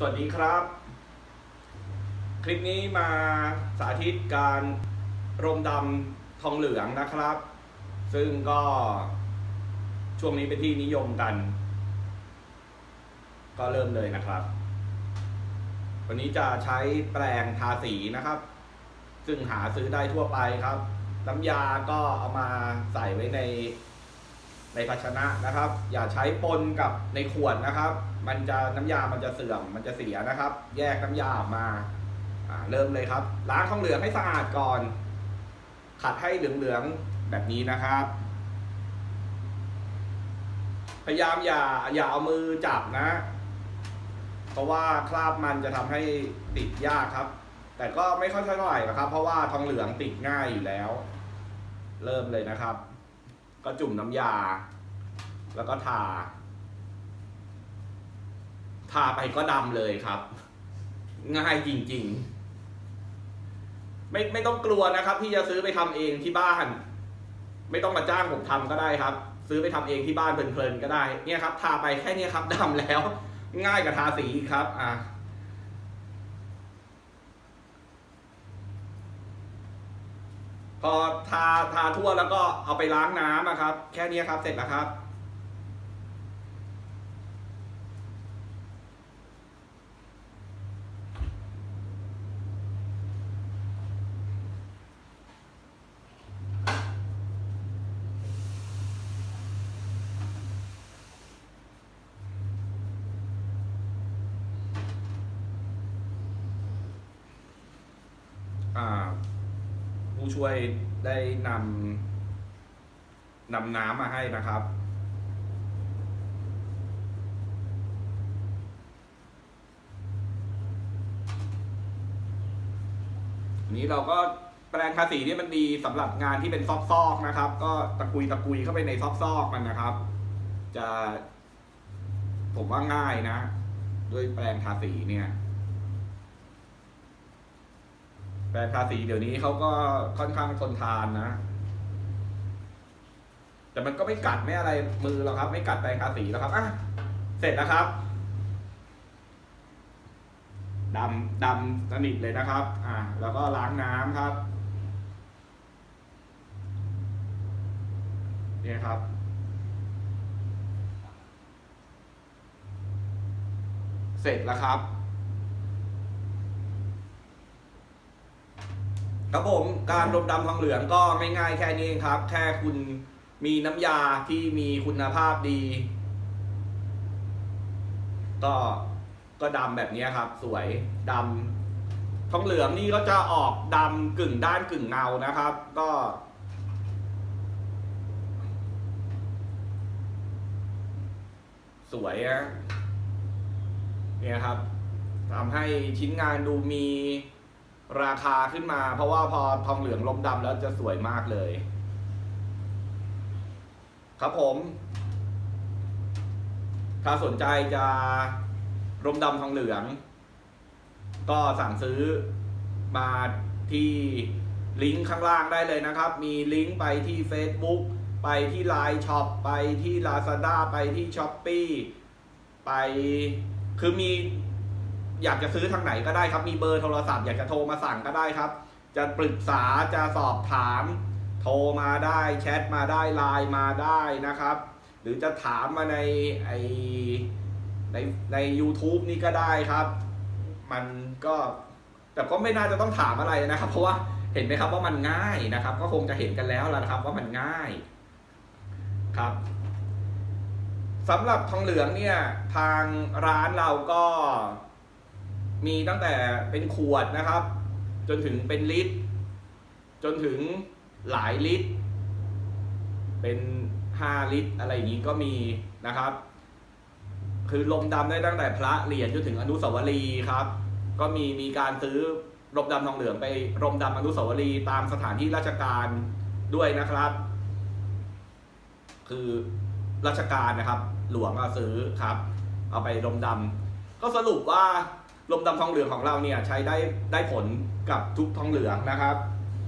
สวัสดีครับ คลิปนี้มาสาธิตการรมดำทองเหลืองนะครับ ซึ่งก็ช่วงนี้เป็นที่นิยมกัน ก็เริ่มเลยนะครับ วันนี้จะใช้แปรงทาสีนะครับ ซึ่งหาซื้อได้ทั่วไปครับ น้ำยาก็เอามาใส่ไว้ใน ในภาชนะนะครับ อย่าใช้ปนกับในขวดนะครับ มันจะน้ำยามันจะเสื่อมมันจะเสียนะครับ แยกน้ำยาออกมาเริ่มเลยครับ ล้างทองเหลืองให้สะอาดก่อน ขัดให้เหลืองๆแบบนี้นะครับ พยายามอย่าอย่าเอามือจับนะ เพราะว่าคราบมันจะทำให้ติดยากครับ แต่ก็ไม่ค่อยเท่าไหร่นะครับ เพราะว่าทองเหลืองติดง่ายอยู่แล้ว เริ่มเลยนะครับ ก็จุ่มน้ำยา แล้วก็ทา ทาไปก็ดำเลยครับ ง่ายจริง ๆ ไม่ไม่ต้องกลัวนะครับ ที่จะซื้อไปทำเองที่บ้าน ไม่ต้องมาจ้างผมทำก็ได้ครับ ซื้อไปทำเองที่บ้านเพลินๆก็ได้ เนี่ยครับ ทาไปแค่นี้ครับดำแล้ว ง่ายกว่าทาสีครับ อะ พอทาทาทั่วแล้วก็เอาไปล้างน้ำนะครับ แค่นี้ครับเสร็จแล้วครับ อ่า ผู้ช่วยได้นำนำน้ำมาให้นะครับ นี้เราก็แปรงทาสีนี่มันดีสำหรับงานที่เป็นซอกๆนะครับ ก็ตะกุยตะกุยเข้าไปในซอกๆมันนะครับ จะผมว่าง่ายนะ ด้วยแปรงทาสีเนี่ย แปรงทาสีเดี๋ยวนี้เขาก็ค่อนข้างทนทานนะ แต่มันก็ไม่กัดไม่อะไรมือหรอกครับ ไม่กัดแปรงทาสีแล้วครับอะเสร็จแล้วครับดำดำสนิทเลยนะครับ อะแล้วก็ล้างน้ำครับ เนี่ยครับ เสร็จแล้วครับ ครับผมการรมดำทองเหลืองก็ง่ายๆแค่นี้เองครับ แค่คุณมีน้ำยาที่มีคุณภาพดี ก็ก็ดำแบบนี้ครับ สวยดำทองเหลืองนี่ก็จะออกดำกึ่งด้านกึ่งเงานะครับ ก็สวยนะเนี่ยครับทำให้ชิ้นงานดูมี ราคาขึ้นมา เพราะว่าพอทองเหลืองลมดำแล้วจะสวยมากเลย ครับผม ถ้าสนใจจะรมดำทองเหลือง ก็สั่งซื้อมาที่ลิงก์ข้างล่างได้เลยนะครับ มีลิงก์ไปที่ Facebook ไปที่ Line Shop ไปที่ Lazada ไปที่ s h o p e e ไป คือมี อยากจะซื้อทางไหนก็ได้ครับ มีเบอร์โทรศัพท์อยากจะโทรมาสั่งก็ได้ครับ จะปรึกษาจะสอบถาม โทรมาได้แชทมาได้ไลน์มาได้นะครับ หรือจะถามมาในไอในใน u t u b e นี่ก็ได้ครับ มันก็แต่ก็ไม่น่าจะต้องถามอะไรนะครับ เพราะว่าเห็นไหมครับว่ามันง่ายนะครับ ก็คงจะเห็นกันแล้วล่ะนะครับว่ามันง่ายครับสำหรับทองเหลืองเนี่ยทางร้านเราก็ มีตั้งแต่เป็นขวดนะครับ จนถึงเป็นลิตร จนถึงหลายลิตร เป็นห้าลิตร อะไรอย่างนี้ก็มีนะครับ คือลมดำได้ตั้งแต่พระเหรียญจนถึงอนุสาวรีย์ครับ ก็มีมีการซื้อรมดำทองเหลืองไปรมดำอนุสาวรีย์ตามสถานที่ราชการด้วยนะครับ คือราชการนะครับ หลวงเอาซื้อครับ เอาไปรมดำก็สรุปว่า ลมดำทองเหลืองของเราเนี่ยใช้ได้ได้ผลกับทุกทองเหลืองนะครับ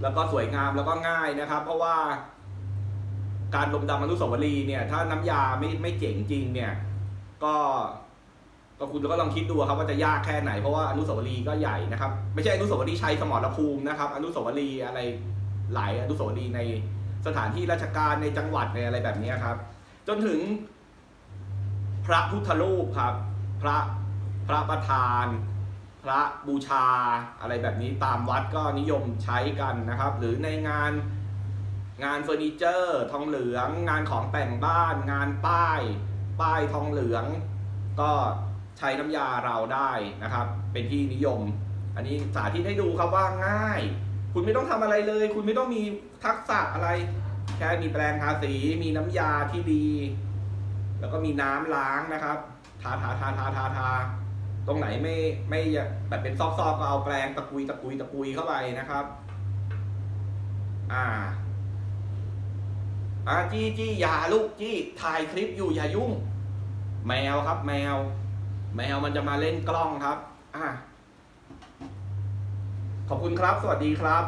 แล้วก็สวยงามแล้วก็ง่ายนะครับ เพราะว่า การลมดำอนุสาวรีย์เนี่ย ถ้าน้ำยาไม่ไม่เจ๋งจริงเนี่ย ก็ก็คุณก็ลองคิดดูครับว่าจะยากแค่ไหนเพราะว่าอนุสาวรีย์ก็ใหญ่นะครับ ไม่ใช่อนุสาวรีย์ชัยสมรภูมินะครับ อนุสาวรีย์อะไรหลายอนุสาวรีย์ในสถานที่ราชการในจังหวัดในอะไรแบบนี้ครับ จนถึงพระพุทธรูปครับ พระ พระประธาน พระบูชาอะไรแบบนี้ตามวัดก็นิยมใช้กันนะครับ หรือในงานงานเฟอร์นิเจอร์ทองเหลือง งานของแต่งบ้าน งานป้าย ป้ายทองเหลือง ก็ใช้น้ำยาเราได้นะครับ เป็นที่นิยม อันนี้สาธิตให้ดูครับว่าง่าย คุณไม่ต้องทำอะไรเลย คุณไม่ต้องมีทักษะอะไร แค่มีแปรงทาสีมีน้ำยาที่ดี แล้วก็มีน้ำล้างนะครับ ทาทาทาทาทาทา ตรงไหนไม่ไม่แบบเป็นซอกๆก็เอาแปรงตะกุยตะกุยตะกุยเข้าไปนะครับ อ่าอ่าจี้จี้อย่าลูกจี้ถ่ายคลิปอยู่อย่ายุ่ง แมวครับ แมว แมวมันจะมาเล่นกล้องครับ อ่าขอบคุณครับ สวัสดีครับ